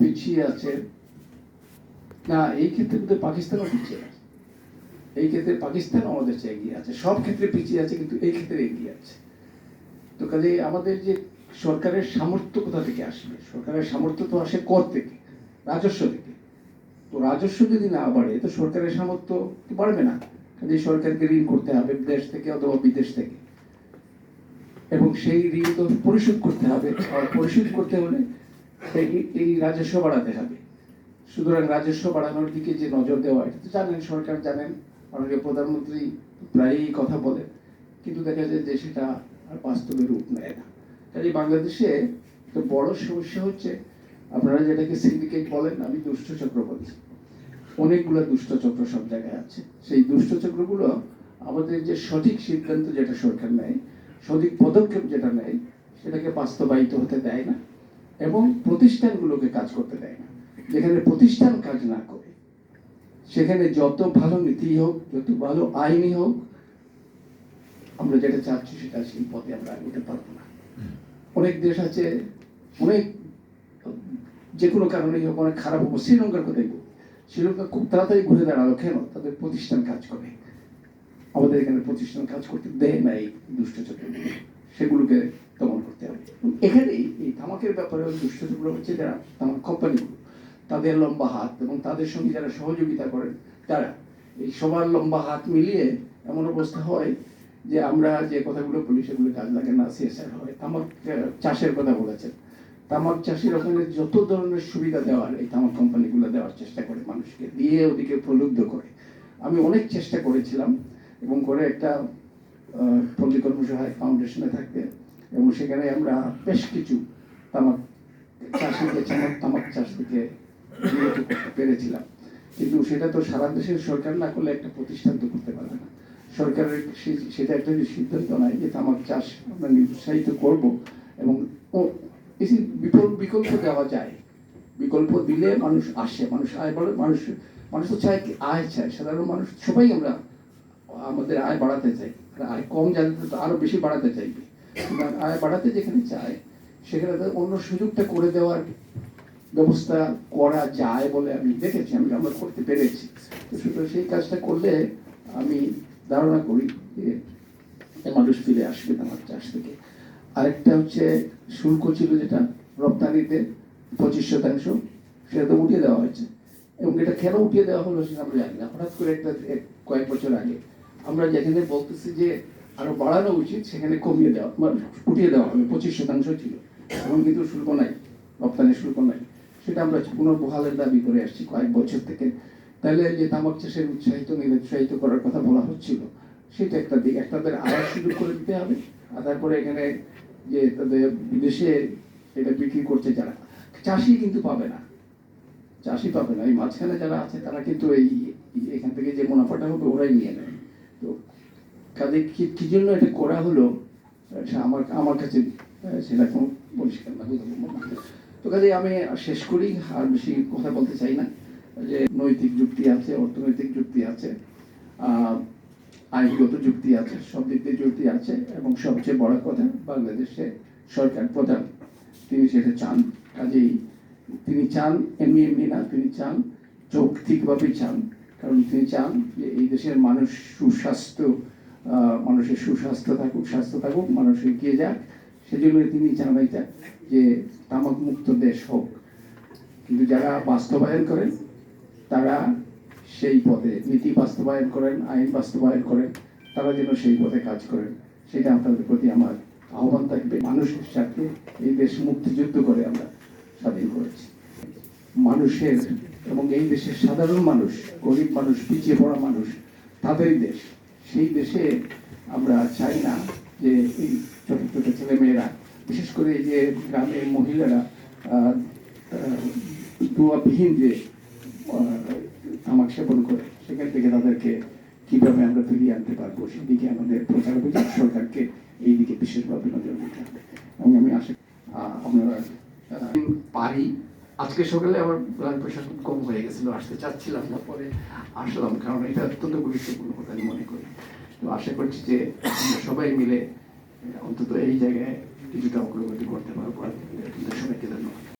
পিছিয়ে আছে। না, এই ক্ষেত্রে কিন্তু পাকিস্তানও পিছিয়ে আছে। এই ক্ষেত্রে পাকিস্তান আমাদের চেয়ে এগিয়ে আছে। সব ক্ষেত্রে পিছিয়ে আছে, কিন্তু এই ক্ষেত্রে এগিয়ে আছে। তো কাজে আমাদের যে সরকারের সামর্থ্য কোথা থেকে আসবে? সরকারের সামর্থ্য তো আসে কর থেকে, রাজস্ব থেকে। তো রাজস্ব যদি না বাড়ে, তো সরকারের সামর্থ্য বাড়বে না। কাজে সরকারকে ঋণ করতে হবে দেশ থেকে অথবা বিদেশ থেকে। এবং সেই ঋণ তো পরিশোধ করতে হবে। আর পরিশোধ করতে হলে এই রাজস্ব বাড়াতে হবে। সুতরাং রাজস্ব বাড়ানোর দিকে যে নজর দেওয়া, এটা তো জানেন, সরকার জানেন, মাননীয় প্রধানমন্ত্রী প্রায়ই কথা বলেন। কিন্তু দেখা যায় যে সেটা আর বাস্তবে রূপ নেয় না। কাজে বাংলাদেশে তো বড় সমস্যা হচ্ছে, আপনারা যেটাকে সিন্ডিকেট বলেন, আমি দুষ্ট চক্র বলি অনেকগুলো দুষ্ট চক্র সব জায়গায় আছে। সেই দুষ্ট চক্রগুলো আমাদের যে সঠিক সিদ্ধান্ত যেটা সরকার নেয়, সঠিক পদক্ষেপ যেটা নেয়, সেটাকে বাস্তবায়িত হতে দেয় না। এবং প্রতিষ্ঠানগুলোকে কাজ করতে দেয় না। যেখানে প্রতিষ্ঠান কাজ না করে সেখানে যত ভালো নীতি হোক যত ভালো আইনই হোক আমরা যেটা চাচ্ছি সেটা সেই পথে আমরা এগোতে পারব না। অনেক দেশ আছে অনেক যে কোনো কারণেই হোক অনেক খারাপ হব শ্রীলঙ্কার কথাই বলব শ্রীলঙ্কা খুব তাড়াতাড়ি ঘুরে দাঁড়াল। কেন? তাদের প্রতিষ্ঠান কাজ করে। আমাদের এখানে প্রতিষ্ঠান কাজ করতে দেয় না এই দুষ্ট চক্রগুলো। সেগুলোকে দমন করতে হবে। এখানেই তামাকের ব্যাপারে দুষ্ট চক্র হচ্ছে যারা তামাক কোম্পানিগুলো তাদের লম্বা হাত এবং তাদের সঙ্গে যারা সহযোগিতা করেন, তারা এই সবার লম্বা হাত মিলিয়ে এমন অবস্থা হয় যে আমরা যে কথাগুলো বলি সেগুলো কাজ লাগে না সিএসআর হয়, তামাক চাষের কথা বলেছেন। তামাক চাষের ওখানে যত ধরনের সুবিধা দেওয়ার, এই তামাক কোম্পানিগুলো দেওয়ার চেষ্টা করে, মানুষকে দিয়ে ওদিকে প্রলুব্ধ করে। আমি অনেক চেষ্টা করেছিলাম এবং করে একটা পল্লী কর্মসহায় ফাউন্ডেশনে থাকতে এবং সেখানে আমরা বেশ কিছু তামাক চাষিকে তামাক তামাক চাষ থেকে বিরত করতে পেরেছিলাম। কিন্তু সেটা তো সারা দেশের সরকার না করলে একটা প্রতিষ্ঠান তো করতে পারবে না। সরকারের সেটা একটা যে সিদ্ধান্ত নয় যে তামাক চাষ আমরা নিরুৎসাহিত করব এবং এই বিকল্প দেওয়া যায়, বিকল্প দিলে মানুষ আসে, মানুষ আয় বাড়ে মানুষ মানুষ তো চায় আয় চায়। সাধারণ মানুষ, সবাই আমরা আমাদের আয় বাড়াতে চাই। আয় কম যাদের তো আরও বেশি বাড়াতে চাইবে। আয় বাড়াতে যেখানে চায় সেখানে তাদের অন্য সুযোগটা করে দেওয়ার ব্যবস্থা করা যায় বলে আমি দেখেছি, আমি আমরা করতে পেরেছি। তো সুতরাং সেই কাজটা করলে আমি ধারণা করি যে মানুষ ফিরে আসবে আমার চাষ থেকে। আরেকটা হচ্ছে শুল্ক ছিল যেটা রপ্তানিতে পঁচিশ শতাংশ, সেটা তো উঠিয়ে দেওয়া হয়েছে। এবং এটা কেন উঠিয়ে দেওয়া হলো সেটা আমরা জানি না। হঠাৎ করে একটা কয়েক বছর আগে আমরা যেখানে বলতেছি যে আরও বাড়ানো উচিত, সেখানে কমিয়ে দেওয়া, উঠিয়ে দেওয়া হবে, পঁচিশ শতাংশ ছিল। এখন কিন্তু শুল্ক নাই রপ্তানি শুল্ক নাই। সেটা আমরা পুনর্বহালের দাবি করে আসছি কয়েক বছর থেকে। তাহলে যে তামাক চাষের উৎসাহিত নিরুৎসাহিত করার কথা বলা হচ্ছিল, সেটা একটা দিক। একটা তাদের আয়ের সুযোগ করে দিতে হবে। আর তারপরে এখানে যে তাদের বিদেশে এটা বিক্রি করছে যারা, চাষি কিন্তু পাবে না। চাষি পাবে না। এই মাঝখানে যারা আছে, তারা কিন্তু এই এখান থেকে যে মুনাফাটা হবে, ওরাই নিয়ে নেয় তো কাজে কি জন্য এটা করা হলো আমার আমার কাছে সেটা কোনো পরিষ্কার না। তো কাজে আমি শেষ করি, আর বেশি কথা বলতে চাই না। যে নৈতিক যুক্তি আছে, অর্থনৈতিক যুক্তি আছে আইনগত যুক্তি আছে, সব দিক দিয়ে যুক্তি আছে, এবং সবচেয়ে বড় কথা, বাংলাদেশে সরকার প্রধান। তিনি সেটা চান, কাজেই তিনি চান, এমনি এমনি না, তিনি চান যৌক্তিকভাবে চান। কারণ তিনি চান যে এই দেশের মানুষ সুস্বাস্থ্য মানুষের সুস্বাস্থ্য থাকুক, স্বাস্থ্য থাকুক, মানুষ এগিয়ে যাক সেজন্য তিনি চান যে তামাক মুক্ত দেশ হোক। কিন্তু যারা বাস্তবায়ন করেন, তারা সেই পথে নীতি বাস্তবায়ন করেন, আইন বাস্তবায়ন করেন, তারা যেন সেই পথে কাজ করেন, সেটা আপনাদের প্রতি আমার আহ্বান থাকবে। মানুষের সাথে এই দেশ মুক্তিযুদ্ধ করে আমরা স্বাধীন করেছি। মানুষের এবং এই দেশের সাধারণ মানুষ, গরিব মানুষ, পিছিয়ে পড়া মানুষ, তাদেরই দেশ। সেই দেশে আমরা চাই না যে এই ছোট ছেলে মেয়েরা বিশেষ করে এই যে গ্রামের মহিলারা দোয়াবিহীন যে তামাক সেবন করে, সেখান থেকে তাদেরকে কীভাবে আমরা ফিরিয়ে আনতে পারব, সেদিকে আমাদের প্রচার অভিযান, সরকারকে এই দিকে বিশেষভাবে নজর দিতে হবে। এবং আমি আশা আপনারা পারি। আজকে সকালে আমার ব্লাড প্রেশার খুব কম হয়ে গেছিল, আসতে চাচ্ছিলাম না, পরে আসলাম, কারণ এটা অত্যন্ত গুরুত্বপূর্ণ কথা আমি মনে করি। তো আশা করছি যে সবাই মিলে, অন্তত এই জায়গায় কিছুটা অগ্রগতি করতে পারব আর সবাইকে ধন্যবাদ।